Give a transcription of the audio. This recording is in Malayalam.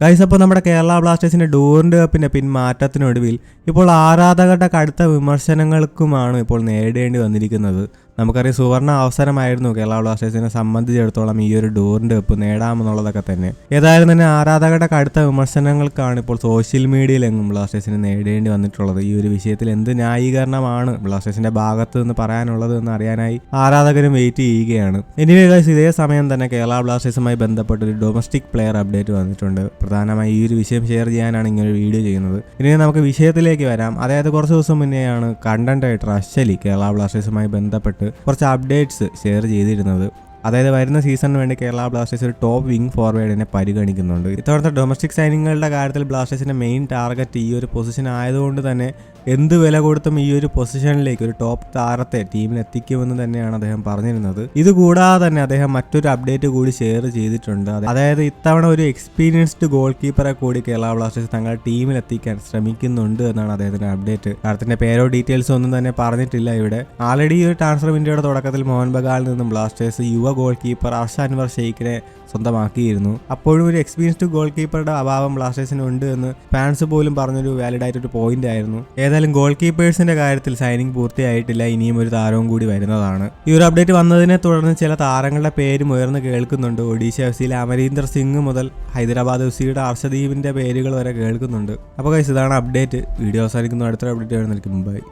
ഗൈസ് അപ്പോൾ നമ്മുടെ കേരള ബ്ലാസ്റ്റേഴ്സിന്റെ ഡോറിന്റെ കപ്പിന്റെ പിന്മാറ്റത്തിനൊടുവിൽ ഇപ്പോൾ ആരാധകരുടെ കടുത്ത വിമർശനങ്ങൾക്കുമാണ് ഇപ്പോൾ നേരിടേണ്ടി വന്നിരിക്കുന്നത്. നമുക്കറിയാം സുവർണ അവസരമായിരുന്നു കേരള ബ്ലാസ്റ്റേഴ്സിനെ സംബന്ധിച്ചിടത്തോളം ഈ ഒരു ഡോറിന്റെ വെപ്പ് നേടാമെന്നുള്ളതൊക്കെ തന്നെ. ഏതായാലും തന്നെ ആരാധകരുടെ കടുത്ത വിമർശനങ്ങൾക്കാണ് ഇപ്പോൾ സോഷ്യൽ മീഡിയയിലെങ്ങും ബ്ലാസ്റ്റേഴ്സിന് നേടേണ്ടി വന്നിട്ടുള്ളത്. ഈ ഒരു വിഷയത്തിൽ എന്ത് ന്യായീകരണമാണ് ബ്ലാസ്റ്റേഴ്സിന്റെ ഭാഗത്ത് നിന്ന് പറയാനുള്ളത് എന്ന് അറിയാനായി ആരാധകരും വെയിറ്റ് ചെയ്യുകയാണ്. എനിവേ ഗൈസ് ഇതേ സമയം തന്നെ കേരള ബ്ലാസ്റ്റേഴ്സുമായി ബന്ധപ്പെട്ട ഒരു ഡൊമസ്റ്റിക് പ്ലെയർ അപ്ഡേറ്റ് വന്നിട്ടുണ്ട്. പ്രധാനമായി ഈ ഒരു വിഷയം ഷെയർ ചെയ്യാനാണ് ഇങ്ങനെ ഒരു വീഡിയോ ചെയ്യുന്നത്. ഇനി നമുക്ക് വിഷയത്തിലേക്ക് വരാം. അതായത് കുറച്ച് ദിവസം മുന്നേയാണ് കണ്ടന്റ് അശ്വലി കേരള ബ്ലാസ്റ്റേഴ്സുമായി ബന്ധപ്പെട്ട് കുറച്ച് അപ്ഡേറ്റ്സ് ഷെയർ ചെയ്തിരുന്നത്. അതായത് വരുന്ന സീസണിന് വേണ്ടി കേരള ബ്ലാസ്റ്റേഴ്സ് ഒരു ടോപ്പ് വിങ് ഫോർവേഡിനെ പരിഗണിക്കുന്നുണ്ട്. ഇത്തവണത്തെ ഡൊമസ്റ്റിക് സൈനിങ്ങുകളുടെ കാര്യത്തിൽ ബ്ലാസ്റ്റേഴ്സിന്റെ മെയിൻ ടാർഗറ്റ് ഈ ഒരു പൊസിഷൻ ആയതുകൊണ്ട് തന്നെ എന്ത് വില കൊടുത്തും ഈ ഒരു പൊസിഷനിലേക്ക് ഒരു ടോപ്പ് താരത്തെ ടീമിൽ എത്തിക്കുമെന്ന് തന്നെയാണ് അദ്ദേഹം പറഞ്ഞിരുന്നത്. ഇതുകൂടാതെ തന്നെ അദ്ദേഹം മറ്റൊരു അപ്ഡേറ്റ് കൂടി ഷെയർ ചെയ്തിട്ടുണ്ട്. അതായത് ഇത്തവണ ഒരു എക്സ്പീരിയൻസ്ഡ് ഗോൾ കീപ്പറെ കൂടി കേരള ബ്ലാസ്റ്റേഴ്സ് തങ്ങളുടെ ടീമിൽ എത്തിക്കാൻ ശ്രമിക്കുന്നുണ്ട് എന്നാണ് അദ്ദേഹത്തിന്റെ അപ്ഡേറ്റ് താരത്തിന്റെ പേരോ ഡീറ്റെയിൽസോ ഒന്നും തന്നെ പറഞ്ഞിട്ടില്ല ഇവിടെ. ആൾറെഡി ഈ ഒരു ട്രാൻസ്ഫർ വിൻഡോയുടെ തുടക്കത്തിൽ മോഹൻ ബഗാലിൽ നിന്നും ബ്ലാസ്റ്റേഴ്സ് യുവ ഗോൾ കീപ്പർ അർഷ അൻവർ ഷെയ്ഖിനെ സ്വന്തമാക്കിയിരുന്നു. അപ്പോഴും ഒരു എക്സ്പീരിയൻസ്ഡ് ഗോൾ കീപ്പറുടെ അഭാവം ബ്ലാസ്റ്റേഴ്സിന് ഉണ്ട് എന്ന് ഫാൻസ് പോലും പറഞ്ഞൊരു വാലിഡ് ആയിട്ടൊരു പോയിന്റ് ആയിരുന്നു. ഏതായാലും ഗോൾ കീപ്പേഴ്സിന്റെ കാര്യത്തിൽ സൈനിങ് പൂർത്തിയായിട്ടില്ല ഇനിയും ഒരു താരവും കൂടി വരുന്നതാണ്. ഈ ഒരു അപ്ഡേറ്റ് വന്നതിനെ തുടർന്ന് ചില താരങ്ങളുടെ പേരും ഉയർന്നു കേൾക്കുന്നുണ്ട്. ഒഡീഷ എഫ് സിയിലെ അമരീന്ദർ സിംഗ് മുതൽ ഹൈദരാബാദ് എഫ് സിയുടെ അർഷദീപിന്റെ പേരുകൾ വരെ കേൾക്കുന്നുണ്ട്. അപ്പോൾ ഇതാണ് അപ്ഡേറ്റ് വീഡിയോ അവസാനിക്കുന്നു. അടുത്ത അപ്ഡേറ്റ് വരുന്നതിന് മുമ്പായി